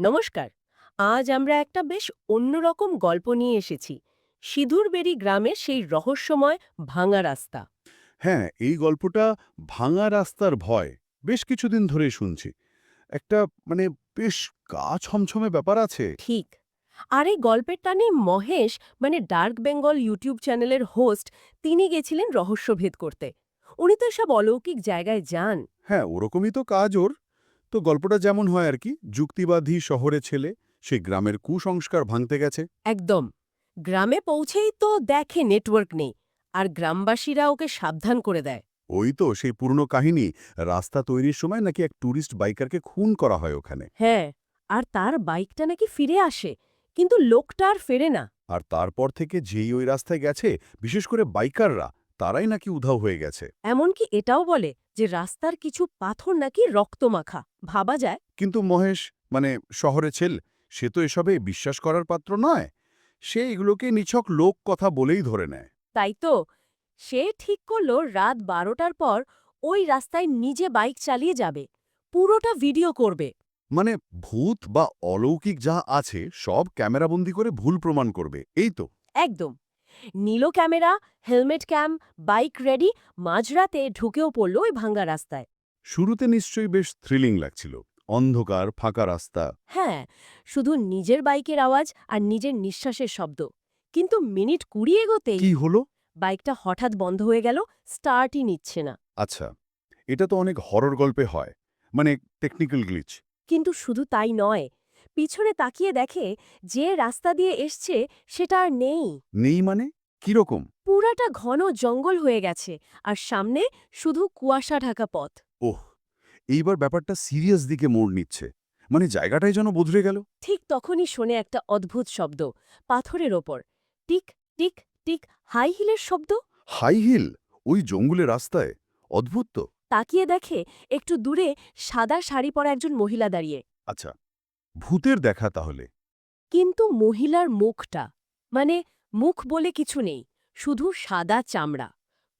নমস্কার আজ আমরা একটা বেশ অন্যরকম গল্প নিয়ে এসেছি সিঁদুরবেড়ি গ্রামের সেই রহস্যময় ভাঙা রাস্তা। হ্যাঁ এই গল্পটা ভাঙা রাস্তার ভয় বেশ কিছুদিন ধরে শুনছি। একটা মানে বেশ গা ছমছমে ব্যাপার আছে। ঠিক আর এই গল্পের টানে মহেশ মানে ডার্ক বেঙ্গল ইউটিউব চ্যানেলের হোস্ট তিনি গেছিলেন রহস্যভেদ করতে। উনি তো সব অলৌকিক জায়গায় যান। হ্যাঁ ওরকমই তো কাজ ওর। তো গল্পটা যেমন হয় আর কি যুক্তিবাদী শহরে ছেলে সে গ্রামের কুসংস্কার ভাঙতে গেছে। একদম। গ্রামে পৌঁছেই তো দেখে নেটওয়ার্ক নেই আর গ্রামবাসীরা ওকে সাবধান করে দেয়। ওই তো সেই পুরনো কাহিনী রাস্তা তৈরির সময় নাকি এক ট্যুরিস্ট বাইকারকে খুন করা হয় ওখানে। হ্যাঁ আর তার বাইকটা নাকি ফিরে আসে কিন্তু লোকটা আর ফেরে না। আর তারপর থেকে যেই ওই রাস্তায় গেছে বিশেষ করে বাইকাররা তারাই নাকি উধাও হয়ে গেছে। এমনকি এটাও বলে যে রাস্তার কিছু পাথর নাকি রক্তমাখা। ভাবা যায়। কিন্তু মহেশ মানে শহরে ছেল সে তো এসবে বিশ্বাস করার পাত্র নয়। সে এগুলোকে নিছক লোক কথা বলেই ধরে নেয়। তাই তো। সে ঠিক করল রাত বারোটার পর ওই রাস্তায় নিজে বাইক চালিয়ে যাবে। পুরোটা ভিডিও করবে। মানে ভূত বা অলৌকিক যা আছে সব ক্যামেরাবন্দি করে ভুল প্রমাণ করবে এই তো? একদম। Neel camera helmet cam bike ready মাঝরাতে ঢুকেও পড়ল ওই ভাঙ্গা রাস্তায়। শুরুতে নিশ্চয়ই বেশ থ্রিলিং লাগছিল অন্ধকার ফাঁকা রাস্তা। হ্যাঁ শুধু নিজের বাইকের আওয়াজ আর নিজের নিঃশ্বাসের শব্দ। কিন্তু মিনিট কুড়ি এগোতেই কি হলো? বাইকটা হঠাৎ বন্ধ হয়ে গেল স্টার্টই নিচ্ছে না। আচ্ছা এটা তো অনেক হরর গল্পে হয় মানে টেকনিক্যাল গ্লিচ কিন্তু শুধু তাই নয় পিছনে তাকিয়ে দেখে যে রাস্তা দিয়ে এসছে সেটা আর নেই। নেই মানে? কীরকম পুরাটা ঘন জঙ্গল হয়ে গেছে আর সামনে শুধু কুয়াশা ঢাকা পথ। ওহ এইবার ব্যাপারটা সিরিয়াস দিকে মোড় নিচ্ছে। মানে জায়গাটাই যেন বদলে গেল। ঠিক তখনই শোনে একটা অদ্ভুত শব্দ পাথরের ওপর। টিক টিক টিক হাই হিলের শব্দ? High heel? ওই জঙ্গলের রাস্তায়? অদ্ভুত তো। তাকিয়ে দেখে একটু দূরে সাদা শাড়ি পরা একজন মহিলা দাঁড়িয়ে। আচ্ছা। ভূতের দেখা তাহলে। কিন্তু মহিলার মুখটা মানে মুখ বলে কিছু নেই শুধু সাদা চামড়া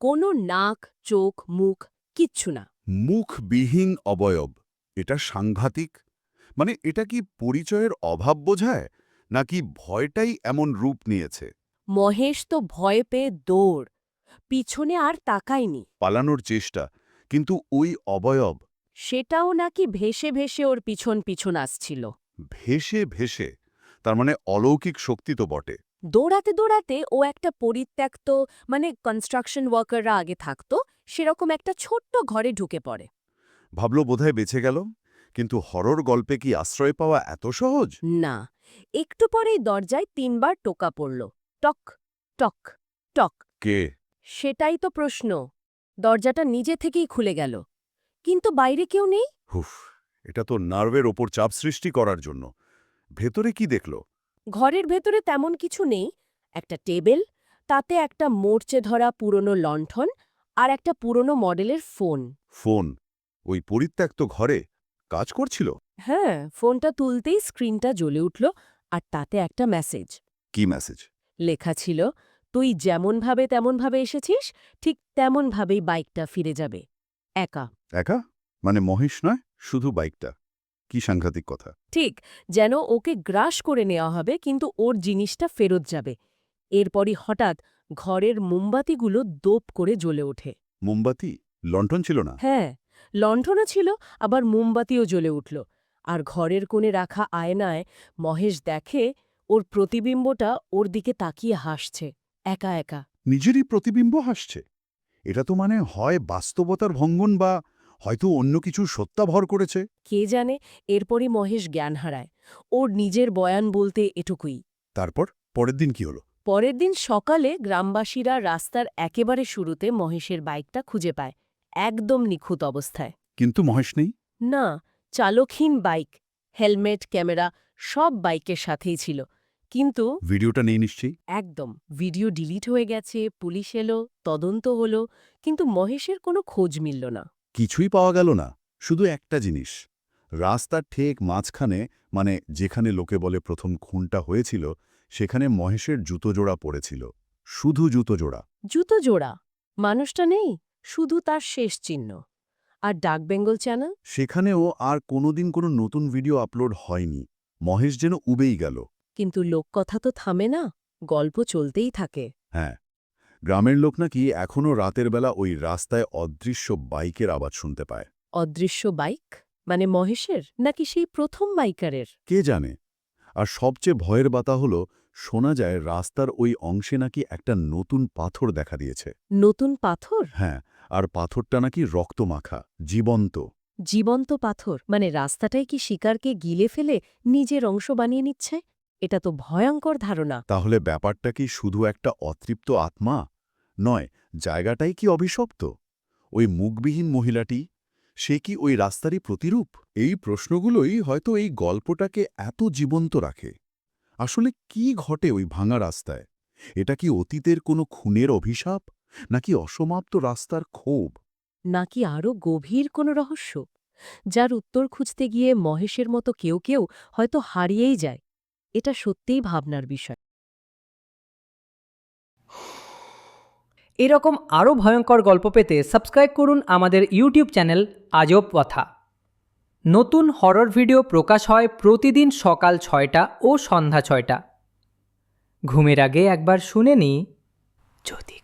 কোনো নাক চোখ মুখ কিচ্ছু না। মুখবিহীন অবয়ব এটা সাংঘাতিক? মানে এটা কি পরিচয়ের অভাব বোঝায় নাকি ভয়টাই এমন রূপ নিয়েছে? মহেশ তো ভয় পেয়ে দৌড় পিছনে আর তাকায়নি। পালানোর চেষ্টা কিন্তু ওই অবয়ব? সেটাও নাকি ভেসে ভেসে ওর পিছন পিছন আসছিল। ভেসে ভেসে তার মানে অলৌকিক শক্তি তো বটে। দৌড়াতে দৌড়াতে ও একটা পরিত্যক্ত মানে কনস্ট্রাকশন ওয়ার্কাররা আগে থাকতো সেরকম একটা ছোট্ট ঘরে ঢুকে পড়ে। ভাবল বোধহয় বেঁচে গেল কিন্তু হরর গল্পে কি আশ্রয় পাওয়া এত সহজ? না একটু পরেই দরজায় তিনবার টোকা পড়ল টক টক টক। কে? সেটাই তো প্রশ্ন দরজাটা নিজে থেকেই খুলে গেল কিন্তু বাইরে কেউ নেই? হুফ। এটা তো নার্ভের ওপর চাপ সৃষ্টি করার জন্য। ভেতরে কি দেখল? ঘরের ভেতরে তেমন কিছু নেই। একটা টেবিল তাতে একটা মোর্চে ধরা পুরনো লণ্ঠন আর একটা পুরনো মডেলের ফোন। ফোন? ওই পরিত্যক্ত ঘরে কাজ করছিল? হ্যাঁ ফোনটা তুলতেই স্ক্রিনটা জ্বলে উঠল আর তাতে একটা মেসেজ। কি মেসেজ? লেখা ছিল তুই যেমনভাবে তেমনভাবে এসেছিস ঠিক তেমনভাবেই বাইকটা ফিরে যাবে। একা। একা? মানে মহেশ নয় শুধু বাইকটা। কি সাংঘাতিক কথা। ঠিক যেন ওকে গ্রাস করে নেওয়া হবে কিন্তু ওর জিনিসটা ফেরত যাবে। এরপরই হঠাৎ ঘরের মোমবাতিগুলো দোপ করে জ্বলে ওঠে। মোমবাতি? লণ্ঠন ছিল না? হ্যাঁ লণ্ঠনও ছিল আবার মোমবাতিও জ্বলে উঠল। আর ঘরের কোণে রাখা আয়নায় মহেশ দেখে ওর প্রতিবিম্বটা ওর দিকে তাকিয়ে হাসছে একা একা। নিজেরই প্রতিবিম্ব হাসছে? এটা তো মানে হয় বাস্তবতার ভঙ্গন বা হয়তো অন্য কিছু সত্যাভর করেছে? কে জানে? এরপরই মহেশ জ্ঞান হারায়। ওর নিজের বয়ান বলতে এটুকুই। তারপর? পরের দিন কি হলো? পরের দিন সকালে গ্রামবাসীরা রাস্তার একেবারে শুরুতে মহেশের বাইকটা খুঁজে পায়। একদম নিখুঁত অবস্থায়। কিন্তু মহেশ নেই? না চালকহীন বাইক হেলমেট ক্যামেরা সব বাইকের সাথেই ছিল। কিন্তু ভিডিওটা নেই নিশ্চয়ই? একদম। ভিডিও ডিলিট হয়ে গেছে পুলিশ এলো তদন্ত হলো কিন্তু মহেশের কোনো খোঁজ মিলল না। কিছুই পাওয়া গেল না শুধু একটা জিনিস। রাস্তার ঠিক মাঝখানে মানে যেখানে লোকে বলে প্রথম খুনটা হয়েছিল সেখানে মহেশের জুতো জোড়া পড়েছিল। শুধু জুতো জোড়া। জুতো জোড়া? মানুষটা নেই শুধু তার শেষ চিহ্ন। আর ডাক বেঙ্গল চ্যানেল? সেখানেও আর কোনোদিন কোনো নতুন ভিডিও আপলোড হয়নি। মহেশ যেন উবেই গেল। কিন্তু লোককথা তো থামে না গল্প চলতেই থাকে। হ্যাঁ। গ্রামের লোক নাকি এখনও রাতের বেলা ওই রাস্তায় অদৃশ্য বাইকের আওয়াজ শুনতে পায়। অদৃশ্য বাইক? মানে মহেশের? নাকি সেই প্রথম বাইকারের? কে জানে? আর সবচেয়ে ভয়ের বাতা হল শোনা যায় রাস্তার ওই অংশে নাকি একটা নতুন পাথর দেখা দিয়েছে। নতুন পাথর? হ্যাঁ আর পাথরটা নাকি রক্তমাখা জীবন্ত। জীবন্ত পাথর? মানে রাস্তাটাই কি শিকারকে গিলে ফেলে নিজের অংশ বানিয়ে নিচ্ছে? এটা তো ভয়ঙ্কর ধারণা। তাহলে ব্যাপারটা কি শুধু একটা অতৃপ্ত আত্মা? নয় জায়গাটাই কি অভিশপ্ত? ওই মুখবিহীন মহিলাটি সে কি ওই রাস্তারই প্রতিরূপ? এই প্রশ্নগুলোই হয়তো এই গল্পটাকে এত জীবন্ত রাখে। আসলে কি ঘটে ওই ভাঙা রাস্তায়? এটা কি অতীতের কোনো খুনের অভিশাপ? নাকি অসমাপ্ত রাস্তার ক্ষোভ? নাকি আরও গভীর কোনো রহস্য? যার উত্তর খুঁজতে গিয়ে মহেশের মতো কেউ কেউ হয়তো হারিয়েই যায়। এটা সত্যিই ভাবনার বিষয়। এরকম আরও ভয়ঙ্কর গল্প পেতে সাবস্ক্রাইব করুন আমাদের ইউটিউব চ্যানেল আজব কথা। নতুন হরর ভিডিও প্রকাশ হয় প্রতিদিন সকাল ছয়টা ও সন্ধ্যা ছয়টা। ঘুমের আগে একবার শুনে নি যদি